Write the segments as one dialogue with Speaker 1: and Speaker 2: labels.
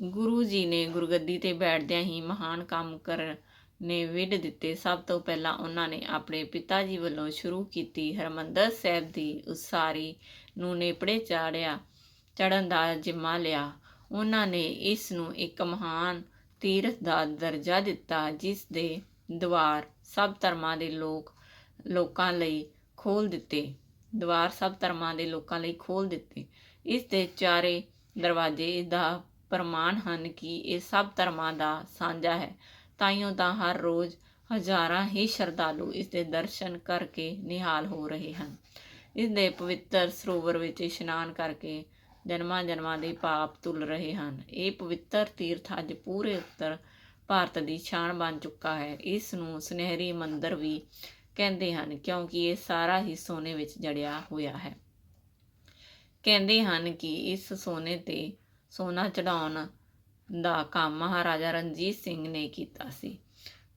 Speaker 1: ਗੁਰੂ ਜੀ ਨੇ ਗੁਰਗੱਦੀ ਤੇ ਬੈਠਦਿਆਂ ਹੀ ਮਹਾਨ ਕੰਮ ਕਰਨ ਨੇ ਵਿੱਢ ਦਿੱਤੇ। ਸਭ ਤੋਂ ਪਹਿਲਾਂ ਉਹਨਾਂ ਨੇ ਆਪਣੇ ਪਿਤਾ ਜੀ ਵੱਲੋਂ ਸ਼ੁਰੂ ਕੀਤੀ ਹਰਮੰਦਰ ਸਾਹਿਬ ਦੀ ਉਸਾਰੀ ਨੂੰ ਨੇਪੜੇ ਚਾੜਿਆ ਚੜਨ ਦਾ ਜਿੰਮਾ ਲਿਆ। ਉਹਨਾਂ ਨੇ ਇਸ ਨੂੰ ਇੱਕ ਮਹਾਨ ਤੀਰਥ ਦਾ ਦਰਜਾ ਦਿੱਤਾ, ਜਿਸ ਦੇ ਦੁਆਰ ਸਭ ਧਰਮਾਂ ਦੇ ਲੋਕ, ਲੋਕਾਂ ਲਈ ਖੋਲ ਦਿੱਤੇ। ਦੁਆਰ ਸਭ ਧਰਮਾਂ ਦੇ ਲੋਕਾਂ ਲਈ ਖੋਲ ਦਿੱਤੇ। ਇਸ ਦੇ ਚਾਰੇ ਦਰਵਾਜ਼ੇ ਦਾ ਪ੍ਰਮਾਣ ਹਨ ਕਿ ਇਹ ਸਭ ਧਰਮਾਂ ਦਾ ਸਾਂਝਾ ਹੈ। ਤਾਈਓ ਤਾਂ ਹਰ ਰੋਜ਼ ਹਜ਼ਾਰਾਂ ਹੀ ਸ਼ਰਧਾਲੂ ਇਸ ਦੇ ਦਰਸ਼ਨ ਕਰਕੇ ਨਿਹਾਲ ਹੋ ਰਹੇ ਹਨ। ਇਸ ਦੇ ਪਵਿੱਤਰ ਸਰੋਵਰ ਵਿੱਚ ਇਸ਼ਨਾਨ ਕਰਕੇ ਜਨਮਾਂ ਜਨਮਾਂ ਦੇ ਪਾਪ ਧੁੱਲ ਰਹੇ ਹਨ। ਇਹ ਪਵਿੱਤਰ ਤੀਰਥ ਅੱਜ ਪੂਰੇ ਉੱਤਰ ਭਾਰਤ ਦੀ ਸ਼ਾਨ ਬਣ ਚੁੱਕਾ ਹੈ। ਇਸ ਨੂੰ ਸੁਨਹਿਰੀ ਮੰਦਰ ਵੀ ਕਹਿੰਦੇ ਹਨ, ਕਿਉਂਕਿ ਇਹ ਸਾਰਾ ਹੀ ਸੋਨੇ ਵਿੱਚ ਜੜਿਆ ਹੋਇਆ ਹੈ। ਕਹਿੰਦੇ ਹਨ ਕਿ ਇਸ ਸੋਨੇ ਤੇ ਸੋਨਾ ਚੜਾਉਣ ਦਾ ਕੰਮ ਮਹਾਰਾਜਾ ਰਣਜੀਤ ਸਿੰਘ ਨੇ ਕੀਤਾ ਸੀ।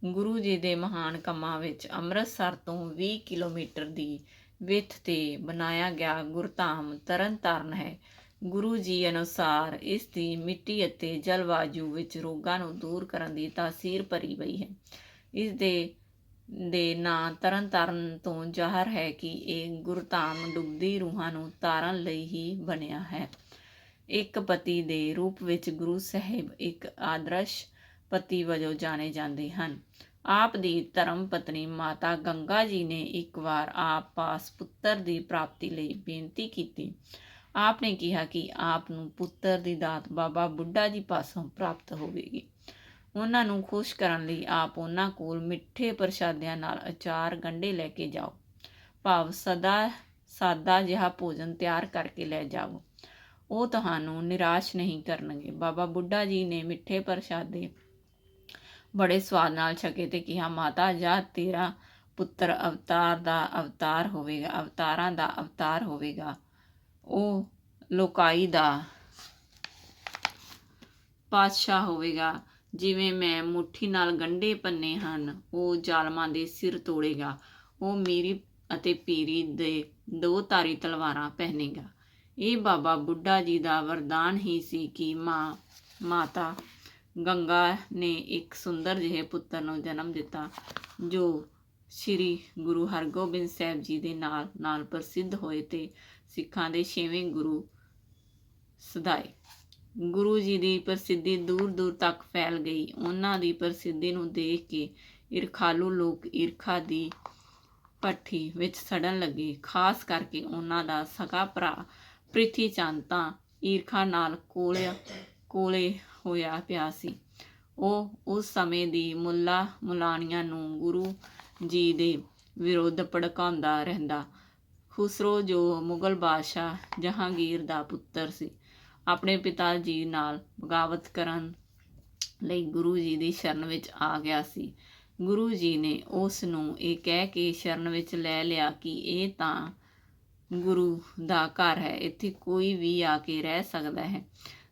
Speaker 1: ਗੁਰੂ ਜੀ ਦੇ ਮਹਾਨ ਕੰਮਾਂ ਵਿੱਚ ਅੰਮ੍ਰਿਤਸਰ ਤੋਂ 20 ਕਿਲੋਮੀਟਰ ਦੀ ਵਿੱਥ ਤੇ ਬਣਾਇਆ ਗਿਆ ਗੁਰਧਾਮ ਤਰਨਤਾਰਨ ਹੈ। ਗੁਰੂ ਜੀ ਅਨੁਸਾਰ ਇਸ ਦੀ ਮਿੱਟੀ ਅਤੇ ਜਲਵਾਯੂ ਵਿੱਚ ਰੋਗਾਂ ਨੂੰ ਦੂਰ ਕਰਨ ਦੀ ਤਾਸੀਰ ਭਰੀ ਪਈ ਹੈ। ਇਸ ਦੇ ਦੇ ਨਾਂ ਤਰਨਤਾਰਨ ਤੋਂ ਜ਼ਾਹਰ ਹੈ ਕਿ ਇਹ ਗੁਰਧਾਮ ਡੁੱਬਦੀ ਰੂਹਾਂ ਨੂੰ ਤਾਰਨ ਲਈ ਹੀ ਬਣਿਆ ਹੈ। ਇੱਕ ਪਤੀ ਦੇ ਰੂਪ ਵਿੱਚ ਗੁਰੂ ਸਾਹਿਬ ਇੱਕ ਆਦਰਸ਼ ਪਤੀ ਵਜੋਂ ਜਾਣੇ ਜਾਂਦੇ ਹਨ। ਆਪ ਦੀ ਧਰਮ ਪਤਨੀ ਮਾਤਾ ਗੰਗਾ ਜੀ ਨੇ ਇੱਕ ਵਾਰ ਆਪ ਪਾਸ ਪੁੱਤਰ ਦੀ ਪ੍ਰਾਪਤੀ ਲਈ ਬੇਨਤੀ ਕੀਤੀ। ਆਪ ਨੇ ਕਿਹਾ ਕਿ ਆਪ ਨੂੰ ਪੁੱਤਰ ਦੀ ਦਾਤ ਬਾਬਾ ਬੁੱਢਾ ਜੀ ਪਾਸੋਂ ਪ੍ਰਾਪਤ ਹੋਵੇਗੀ। ਉਹਨਾਂ ਨੂੰ ਖੁਸ਼ ਕਰਨ ਲਈ ਆਪ ਉਹਨਾਂ ਕੋਲ ਮਿੱਠੇ ਪ੍ਰਸ਼ਾਦਿਆਂ ਨਾਲ ਅਚਾਰ ਗੰਢੇ ਲੈ ਕੇ ਜਾਓ। ਭਾਵ ਸਦਾ ਸਾਦਾ ਜਿਹਾ ਭੋਜਨ ਤਿਆਰ ਕਰਕੇ ਲੈ ਜਾਓ। ਉਹ ਤੁਹਾਨੂੰ ਨਿਰਾਸ਼ ਨਹੀਂ ਕਰਨਗੇ। ਬਾਬਾ ਬੁੱਢਾ ਜੀ ਨੇ ਮਿੱਠੇ ਪ੍ਰਸ਼ਾਦੇ ਬੜੇ ਸਵਾਦ ਨਾਲ ਛਕੇ ਤੇ ਕਿਹਾ, ਮਾਤਾ, ਜਾ, ਤੇਰਾ ਪੁੱਤਰ ਅਵਤਾਰ ਦਾ ਅਵਤਾਰ ਹੋਵੇਗਾ, ਅਵਤਾਰਾਂ ਦਾ ਅਵਤਾਰ ਹੋਵੇਗਾ। ਉਹ ਲੋਕਾਈ ਦਾ ਪਾਤਸ਼ਾਹ ਹੋਵੇਗਾ। ਜਿਵੇਂ ਮੈਂ ਮੁਠੀ ਨਾਲ ਗੰਢੇ ਪੰਨੇ ਹਨ, ਉਹ ਜ਼ਾਲਮਾਂ ਦੇ ਸਿਰ ਤੋੜੇਗਾ। ਉਹ ਮੇਰੀ ਅਤੇ ਪੀਰੀ ਦੇ ਦੋ ਤਾਰੀ ਤਲਵਾਰਾਂ ਪਹਿਨੇਗਾ। ਇਹ ਬਾਬਾ ਬੁੱਢਾ ਜੀ ਦਾ ਵਰਦਾਨ ਹੀ ਸੀ ਕਿ ਮਾਂ, ਮਾਤਾ ਗੰਗਾ ਨੇ ਇੱਕ ਸੁੰਦਰ ਜਿਹੇ ਪੁੱਤਰ ਨੂੰ ਜਨਮ ਦਿੱਤਾ, ਜੋ ਸ੍ਰੀ ਗੁਰੂ ਹਰਗੋਬਿੰਦ ਸਾਹਿਬ ਜੀ ਦੇ ਨਾਲ ਨਾਲ ਪ੍ਰਸਿੱਧ ਹੋਏ ਤੇ ਸਿੱਖਾਂ ਦੇ ਛੇਵੇਂ ਗੁਰੂ ਸਦਾਏ। ਗੁਰੂ ਜੀ ਦੀ ਪ੍ਰਸਿੱਧੀ ਦੂਰ ਦੂਰ ਤੱਕ ਫੈਲ ਗਈ। ਉਹਨਾਂ ਦੀ ਪ੍ਰਸਿੱਧੀ ਨੂੰ ਦੇਖ ਕੇ ਈਰਖਾਲੂ ਲੋਕ ਈਰਖਾ ਦੀ ਪੱਠੀ ਵਿੱਚ ਸੜਨ ਲੱਗੇ। ਖਾਸ ਕਰਕੇ ਉਹਨਾਂ ਦਾ ਸਕਾ ਭਰਾ ਪ੍ਰਿਥੀ ਚੰਦ ਤਾਂ ਈਰਖਾ ਨਾਲ ਕੋਲੇ ਕੋਲੇ ਹੋਇਆ ਪਿਆ ਸੀ। ਉਹ ਉਸ ਸਮੇਂ ਦੀ ਮੁੱਲਾ ਮੁਲਾਣੀਆਂ ਨੂੰ ਗੁਰੂ ਜੀ ਦੇ ਵਿਰੁੱਧ ਭੜਕਾਉਂਦਾ ਰਹਿੰਦਾ। ਖੁਸਰੋ ਜੋ ਮੁਗਲ ਬਾਦਸ਼ਾਹ ਜਹਾਂਗੀਰ ਦਾ ਪੁੱਤਰ ਸੀ, ਆਪਣੇ ਪਿਤਾ ਜੀ ਨਾਲ ਬਗਾਵਤ ਕਰਨ ਲਈ ਗੁਰੂ ਜੀ ਦੀ ਸ਼ਰਨ ਵਿੱਚ ਆ ਗਿਆ ਸੀ। ਗੁਰੂ ਜੀ ਨੇ ਉਸ ਨੂੰ ਇਹ ਕਹਿ ਕੇ ਸ਼ਰਨ ਵਿੱਚ ਲੈ ਲਿਆ ਕਿ ਇਹ ਤਾਂ ਗੁਰੂ ਦਾ ਘਰ ਹੈ। ਇੱਥੇ ਕੋਈ ਵੀ ਆ ਕੇ ਰਹਿ ਸਕਦਾ ਹੈ।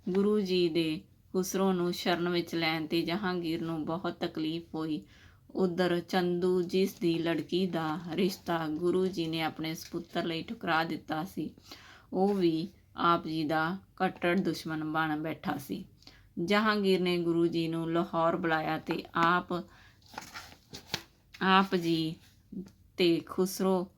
Speaker 1: ਗੁਰੂ ਜੀ ਦੇ ਖੁਸਰੋ ਨੂੰ ਸ਼ਰਨ ਵਿੱਚ ਲੈਣ ਤੇ ਜਹਾਂਗੀਰ ਨੂੰ ਬਹੁਤ ਤਕਲੀਫ ਹੋਈ। ਉਧਰ ਚੰਦੂ, ਜਿਸ ਦੀ ਲੜਕੀ ਦਾ ਰਿਸ਼ਤਾ ਗੁਰੂ ਜੀ ਨੇ ਆਪਣੇ ਸੁਪੁੱਤਰ ਲਈ ਠੁਕਰਾ ਦਿੱਤਾ ਸੀ, ਉਹ ਵੀ ਆਪ ਜੀ ਦਾ ਕੱਟੜ ਦੁਸ਼ਮਣ ਬਣ ਬੈਠਾ ਸੀ। ਜਹਾਂਗੀਰ ਨੇ ਗੁਰੂ ਜੀ ਨੂੰ ਲਾਹੌਰ ਬੁਲਾਇਆ ਤੇ ਆਪ ਆਪ ਜੀ ਤੇ ਖੁਸਰੋ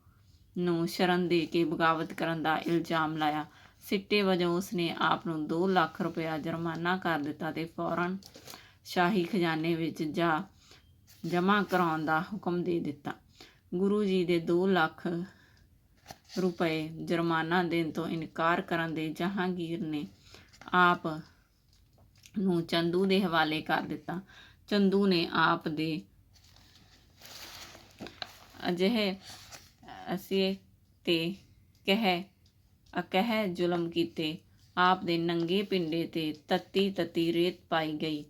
Speaker 1: ਨੂੰ ਸ਼ਰਨ ਦੇ ਕੇ ਬਗਾਵਤ ਕਰਨ ਦਾ ਇਲਜ਼ਾਮ ਲਾਇਆ। ਸਿੱਟੇ ਵਜੋਂ ਉਸਨੇ ਆਪ ਨੂੰ 2 ਲੱਖ ਰੁਪਇਆ ਜੁਰਮਾਨਾ ਕਰ ਦਿੱਤਾ ਤੇ ਫੌਰਨ ਸ਼ਾਹੀ ਖਜ਼ਾਨੇ ਵਿੱਚ ਜਾ ਜਮ੍ਹਾਂ ਕਰਾਉਣ ਦਾ ਹੁਕਮ ਦੇ ਦਿੱਤਾ। ਗੁਰੂ ਜੀ ਦੇ 2 ਲੱਖ ਰੁਪਏ ਜੁਰਮਾਨਾ ਦੇਣ ਤੋਂ ਇਨਕਾਰ ਕਰਨ ਦੇ ਜਹਾਂਗੀਰ ਨੇ ਆਪ ਨੂੰ ਚੰਦੂ ਦੇ ਹਵਾਲੇ ਕਰ ਦਿੱਤਾ। ਚੰਦੂ ਨੇ ਆਪ ਦੇ ਅਜਿਹੇ ਅਸੀਂ ਤੇ ਕਹਿ, ਅਕਹਿ ਜ਼ੁਲਮ ਕੀਤੇ। ਆਪ ਦੇ ਨੰਗੇ ਪਿੰਡੇ ਤੇ ਤਤੀ ਤਤੀ ਰੇਤ ਪਾਈ ਗਈ।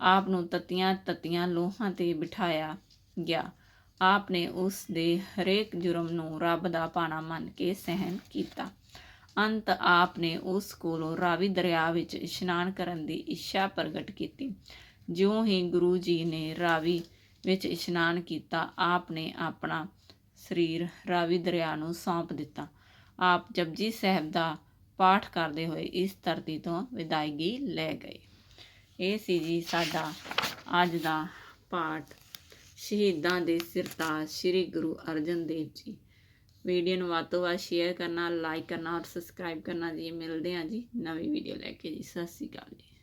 Speaker 1: ਆਪ ਨੂੰ ਤਤੀਆਂ ਤਤੀਆਂ ਲੋਹਾਂ ਤੇ ਬਿਠਾਇਆ ਗਿਆ। ਆਪ ਨੇ ਉਸ ਦੇ ਹਰੇਕ ਜੁਰਮ ਨੂੰ ਰੱਬ ਦਾ ਪਾਣਾ ਮੰਨ ਕੇ ਸਹਿਨ ਕੀਤਾ। ਅੰਤ ਆਪ ਨੇ ਉਸ ਕੋਲੋਂ ਰਾਵੀ ਦਰਿਆ ਵਿੱਚ ਇਸ਼ਨਾਨ ਕਰਨ ਦੀ ਇੱਛਾ ਪ੍ਰਗਟ ਕੀਤੀ। ਜਿਉਂ ਹੀ ਗੁਰੂ ਜੀ ਨੇ ਰਾਵੀ ਵਿੱਚ ਇਸ਼ਨਾਨ ਕੀਤਾ, ਆਪ ਨੇ ਆਪਣਾ ਸਰੀਰ ਰਾਵੀ ਦਰਿਆ ਨੂੰ ਸੌਂਪ ਦਿੱਤਾ। ਆਪ ਜਪਜੀ ਸਾਹਿਬ ਦਾ ਪਾਠ ਕਰਦੇ ਹੋਏ ਇਸ ਧਰਤੀ ਤੋਂ ਵਿਦਾਇਗੀ ਲੈ ਗਏ। ਇਹ ਸੀ ਜੀ ਸਾਡਾ ਅੱਜ ਦਾ ਪਾਠ। ਸ਼ਹੀਦਾਂ ਦੇ ਸਿਰਤਾਜ ਸ੍ਰੀ ਗੁਰੂ ਅਰਜਨ ਦੇਵ ਜੀ। ਵੀਡੀਓ ਨੂੰ ਵੱਧ ਤੋਂ ਵੱਧ ਸ਼ੇਅਰ ਕਰਨਾ ਲਾਈਕ ਕਰਨਾ ਔਰ ਸਬਸਕ੍ਰਾਈਬ ਕਰਨਾ ਜੀ। ਮਿਲਦੇ ਹਾਂ ਜੀ ਨਵੀਂ ਵੀਡੀਓ ਲੈ ਕੇ ਜੀ। ਸਤਿ ਸ਼੍ਰੀ ਅਕਾਲ ਜੀ।